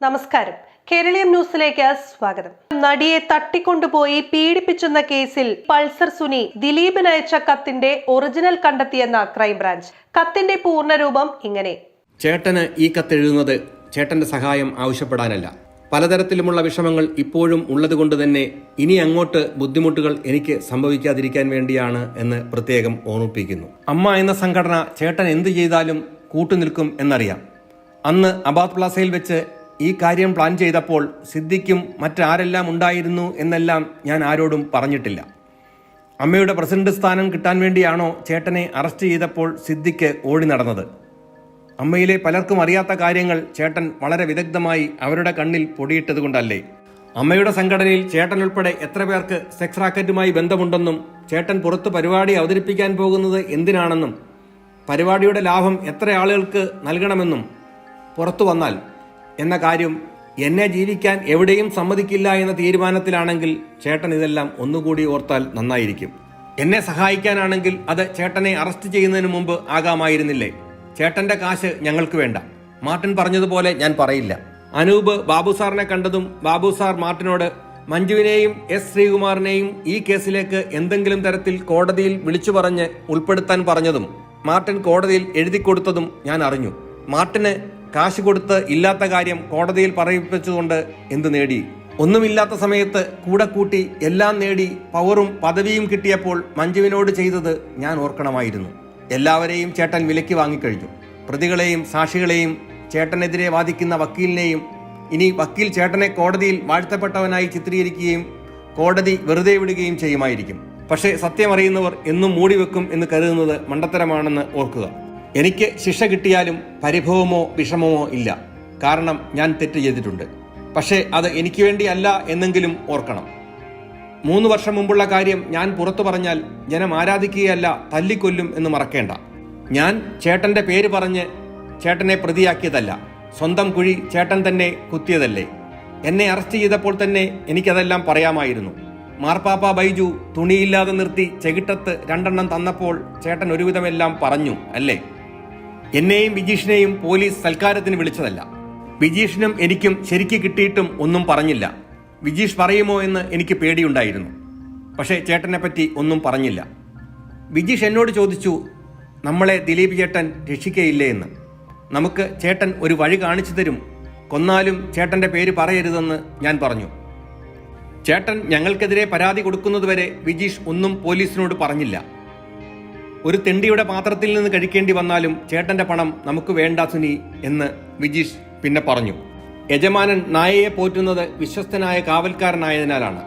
നമസ്കാരം. കേരളീയം ന്യൂസിലേക്ക് സ്വാഗതം. നടിയെ തട്ടിക്കൊണ്ടുപോയി പീഡിപ്പിച്ചെന്ന കേസിൽ പൾസർ സുനി ദിലീപിന് അയച്ച കത്തിന്റെ ഒറിജിനൽ കണ്ടെത്തിയെന്ന ക്രൈംബ്രാഞ്ച്. കത്തിന്റെ പൂർണരൂപം ഇങ്ങനെ. ചേട്ടന് ഈ കത്തെഴുതുന്നത് ചേട്ടന്റെ സഹായം ആവശ്യപ്പെടാനല്ല. പലതരത്തിലുമുള്ള വിഷമങ്ങൾ ഇപ്പോഴും ഉള്ളതുകൊണ്ട് തന്നെ ഇനി അങ്ങോട്ട് ബുദ്ധിമുട്ടുകൾ എനിക്ക് സംഭവിക്കാതിരിക്കാൻ വേണ്ടിയാണ് എന്ന് പ്രത്യേകം ഓർമ്മിപ്പിക്കുന്നു. അമ്മ എന്ന സംഘടന ചേട്ടൻ എന്ത് ചെയ്താലും കൂട്ടുനിൽക്കും എന്നറിയാം. അന്ന് അബാദ് പ്ലാസയിൽ വെച്ച് ഈ കാര്യം പ്ലാൻ ചെയ്തപ്പോൾ സിദ്ദിഖും മറ്റാരെല്ലാം ഉണ്ടായിരുന്നു എന്നെല്ലാം ഞാൻ ആരോടും പറഞ്ഞിട്ടില്ല. അമ്മയുടെ പ്രസിഡന്റ് സ്ഥാനം കിട്ടാൻ വേണ്ടിയാണോ ചേട്ടനെ അറസ്റ്റ് ചെയ്തപ്പോൾ സിദ്ദിഖ് ഓടി നടന്നത്. അമ്മയിലെ പലർക്കും അറിയാത്ത കാര്യങ്ങൾ ചേട്ടൻ വളരെ വിദഗ്ധമായി അവരുടെ കണ്ണിൽ പൊടിയിട്ടതുകൊണ്ടല്ലേ അമ്മയുടെ സംഘടനയിൽ ചേട്ടൻ ഉൾപ്പെടെ എത്ര പേർക്ക് സെക്സ് റാക്കറ്റുമായി ബന്ധമുണ്ടെന്നും ചേട്ടൻ പുറത്ത് പരിപാടി അവതരിപ്പിക്കാൻ പോകുന്നത് എന്തിനാണെന്നും പരിപാടിയുടെ ലാഭം എത്ര ആളുകൾക്ക് നൽകണമെന്നും പുറത്തു വന്നാൽ എന്ന കാര്യം എന്നെ ജീവിക്കാൻ എവിടെയും സമ്മതിക്കില്ല എന്ന തീരുമാനത്തിലാണെങ്കിൽ ചേട്ടൻ ഇതെല്ലാം ഒന്നുകൂടി ഓർത്താൽ നന്നായിരിക്കും. എന്നെ സഹായിക്കാനാണെങ്കിൽ അത് ചേട്ടനെ അറസ്റ്റ് ചെയ്യുന്നതിന് മുമ്പ് ആകാമായിരുന്നില്ലേ? ചേട്ടന്റെ കാശ് ഞങ്ങൾക്ക് വേണ്ട. മാർട്ടിൻ പറഞ്ഞതുപോലെ ഞാൻ പറയില്ല. അനൂപ് ബാബു സാറിനെ കണ്ടതും ബാബു സാർ മാർട്ടിനോട് മഞ്ജുവിനെയും എസ് ശ്രീകുമാറിനെയും ഈ കേസിലേക്ക് എന്തെങ്കിലും തരത്തിൽ കോടതിയിൽ വിളിച്ചു പറഞ്ഞ് ഉൾപ്പെടുത്താൻ പറഞ്ഞതും മാർട്ടിൻ കോടതിയിൽ എഴുതി കൊടുത്തതും ഞാൻ അറിഞ്ഞു. മാർട്ടിന് കാശ് കൊടുത്ത് ഇല്ലാത്ത കാര്യം കോടതിയിൽ പറയിപ്പിച്ചുകൊണ്ട് എന്ത് നേടി? ഒന്നുമില്ലാത്ത സമയത്ത് കൂടെ കൂട്ടി എല്ലാം നേടി പവറും പദവിയും കിട്ടിയപ്പോൾ മഞ്ജുവിനോട് ചെയ്തത് ഞാൻ ഓർക്കണമായിരുന്നു. എല്ലാവരെയും ചേട്ടൻ വിലയ്ക്ക് വാങ്ങിക്കഴിഞ്ഞു. പ്രതികളെയും സാക്ഷികളെയും ചേട്ടനെതിരെ വാദിക്കുന്ന വക്കീലിനെയും ഇനി വക്കീൽ ചേട്ടനെ കോടതിയിൽ വാഴ്ത്തപ്പെട്ടവനായി ചിത്രീകരിക്കുകയും കോടതി വെറുതെ വിടുകയും ചെയ്യുമായിരിക്കും. പക്ഷേ സത്യമറിയുന്നവർ എന്നും മൂടിവെക്കും എന്ന് കരുതുന്നത് മണ്ടത്തരമാണെന്ന് ഓർക്കുക. എനിക്ക് ശിക്ഷ കിട്ടിയാലും പരിഭവമോ വിഷമമോ ഇല്ല. കാരണം ഞാൻ തെറ്റ് ചെയ്തിട്ടുണ്ട്. പക്ഷേ അത് എനിക്ക് വേണ്ടിയല്ല എന്നെങ്കിലും ഓർക്കണം. മൂന്ന് വർഷം മുമ്പുള്ള കാര്യം ഞാൻ പുറത്തു പറഞ്ഞാൽ ജനം ആരാധിക്കുകയല്ല തല്ലിക്കൊല്ലും എന്ന് മറക്കേണ്ട. ഞാൻ ചേട്ടന്റെ പേര് പറഞ്ഞ് ചേട്ടനെ പ്രതിയാക്കിയതല്ല. സ്വന്തം കുഴി ചേട്ടൻ തന്നെ കുത്തിയതല്ലേ. എന്നെ അറസ്റ്റ് ചെയ്തപ്പോൾ തന്നെ എനിക്കതെല്ലാം പറയാമായിരുന്നു. മാർപ്പാപ്പ ബൈജു തുണിയില്ലാതെ നിർത്തി ചെകിട്ടത്ത് രണ്ടെണ്ണം തന്നപ്പോൾ ചേട്ടൻ ഒരുവിധമെല്ലാം പറഞ്ഞു അല്ലേ? എന്നെയും വിജീഷിനെയും പോലീസ് സൽക്കാരത്തിന് വിളിച്ചതല്ല. വിജീഷിനും എനിക്കും ശരിക്ക് കിട്ടിയിട്ടും ഒന്നും പറഞ്ഞില്ല. വിജീഷ് പറയുമോ എന്ന് എനിക്ക് പേടിയുണ്ടായിരുന്നു. പക്ഷേ ചേട്ടനെ പറ്റി ഒന്നും പറഞ്ഞില്ല. വിജീഷ് എന്നോട് ചോദിച്ചു നമ്മളെ ദിലീപ് ചേട്ടൻ രക്ഷിക്കയില്ലേ എന്ന്? നമുക്ക് ചേട്ടൻ ഒരു വഴി കാണിച്ചു തരും. കൊന്നാലും ചേട്ടന്റെ പേര് പറയരുതെന്ന് ഞാൻ പറഞ്ഞു. ചേട്ടൻ ഞങ്ങൾക്കെതിരെ പരാതി കൊടുക്കുന്നതുവരെ വിജീഷ് ഒന്നും പോലീസിനോട് പറഞ്ഞില്ല. ഒരു തെണ്ടിയുടെ പാത്രത്തിൽ നിന്ന് കഴിക്കേണ്ടി വന്നാലും ചേട്ടന്റെ പണം നമുക്ക് വേണ്ട സുനി എന്ന് വിജീഷ് പിന്നെ പറഞ്ഞു. യജമാനൻ നായയെ പോറ്റുന്നത് വിശ്വസ്തനായ കാവൽക്കാരനായതിനാലാണ്.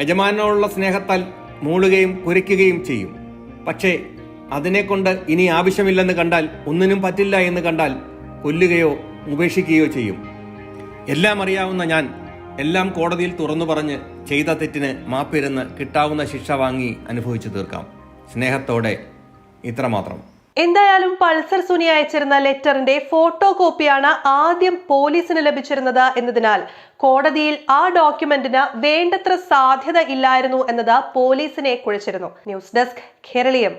യജമാനോടുള്ള സ്നേഹത്താൽ മൂളുകയും കുരയ്ക്കുകയും ചെയ്യും. പക്ഷേ അതിനെക്കൊണ്ട് ഇനി ആവശ്യമില്ലെന്ന് കണ്ടാൽ ഒന്നിനും പറ്റില്ല എന്ന് കണ്ടാൽ കൊല്ലുകയോ ഉപേക്ഷിക്കുകയോ ചെയ്യും. എല്ലാം അറിയാവുന്ന ഞാൻ എല്ലാം കോടതിയിൽ തുറന്നു പറഞ്ഞ് ചെയ്ത തെറ്റിന് മാപ്പിരുന്ന് കിട്ടാവുന്ന ശിക്ഷ വാങ്ങി അനുഭവിച്ചു തീർക്കാം. സ്നേഹത്തോടെ ഇത്രമാത്രം. എന്തായാലും പൾസർ സുനി അയച്ചിരുന്ന ലെറ്ററിന്റെ ഫോട്ടോ കോപ്പിയാണ് ആദ്യം പോലീസിന് ലഭിച്ചിരുന്നത് എന്നതിനാൽ കോടതിയിൽ ആ ഡോക്യുമെന്റിന് വേണ്ടത്ര സാധ്യത ഇല്ലായിരുന്നു എന്നത് പോലീസിനെ കുഴച്ചിരുന്നു. News desk Keraleeyam.